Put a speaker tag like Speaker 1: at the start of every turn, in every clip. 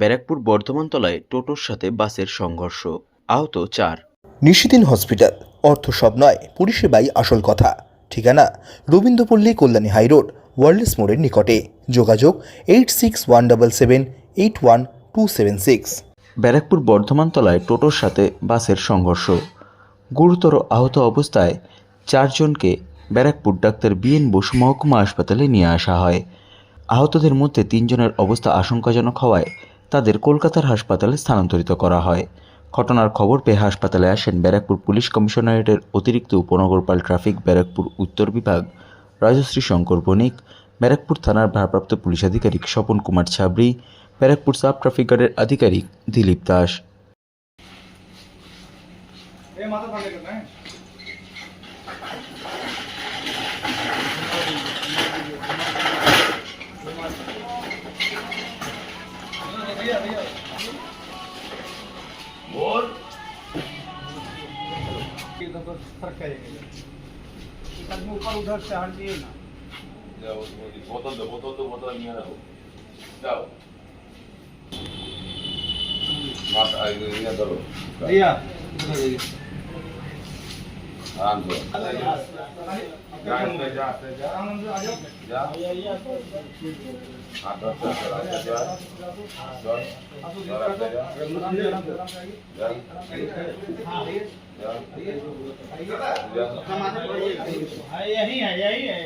Speaker 1: ব্যারাকপুর বর্ধমান তলায় টোটোর সাথে বাসের সংঘর্ষ। আহত চার।
Speaker 2: নিশিদিন হসপিটাল। অর্থ সব নয় পরিষেবাই আসল কথা। ঠিকানা রবীন্দ্রপল্লী কল্যাণী হাইরোড ওয়ার্ল্ডস মোড়ের নিকটে। যোগাযোগ eight six one double seven eight one two seven six
Speaker 1: Barrackpore Bardhaman তলায় টোটোর সাথে বাসের সংঘর্ষ। গুরুতর আহত অবস্থায় চারজনকে ব্যারাকপুর ডাক্তার বিএন বসু মহকুমা হাসপাতালে নিয়ে আসা হয়। আহতদের মধ্যে তিনজনের অবস্থা আশঙ্কাজনক হওয়ায় তাদের কলকাতার হাসপাতালে স্থানান্তরিত করা হয়। ঘটনার খবর পেয়ে হাসপাতালে আসেন ব্যারাকপুর পুলিশ কমিশনারেটের অতিরিক্ত উপনগরপাল ট্রাফিক, ব্যারাকপুর উত্তর বিভাগ, রাজশ্রী শঙ্কর বণিক, ব্যারাকপুর থানার ভারপ্রাপ্ত পুলিশ আধিকারিক স্বপন কুমার ছাবরি ব্যারাকপুর সাব ট্রাফিক গার্ডের আধিকারিক দিলীপ দাস।
Speaker 3: और फर्क करेगा ऊपर उधर से
Speaker 4: हट
Speaker 3: दिए
Speaker 4: ना जाओ बोतल दो बोतल दो बोतल
Speaker 3: नहीं रहो जाओ
Speaker 4: मत आगे ये करो भैया आराम से
Speaker 3: यही है यही है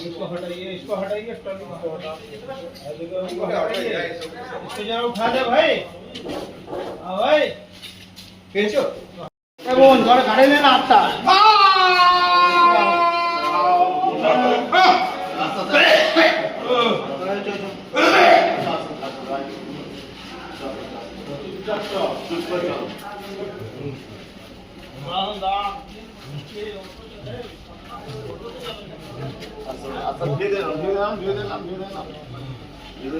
Speaker 3: इसको हटाइए इसको हटाइए उठा दे भाई 해본 너를 가려내 놨다. అసలు అసలు మీదే మీదే మీదే మీదే మీదే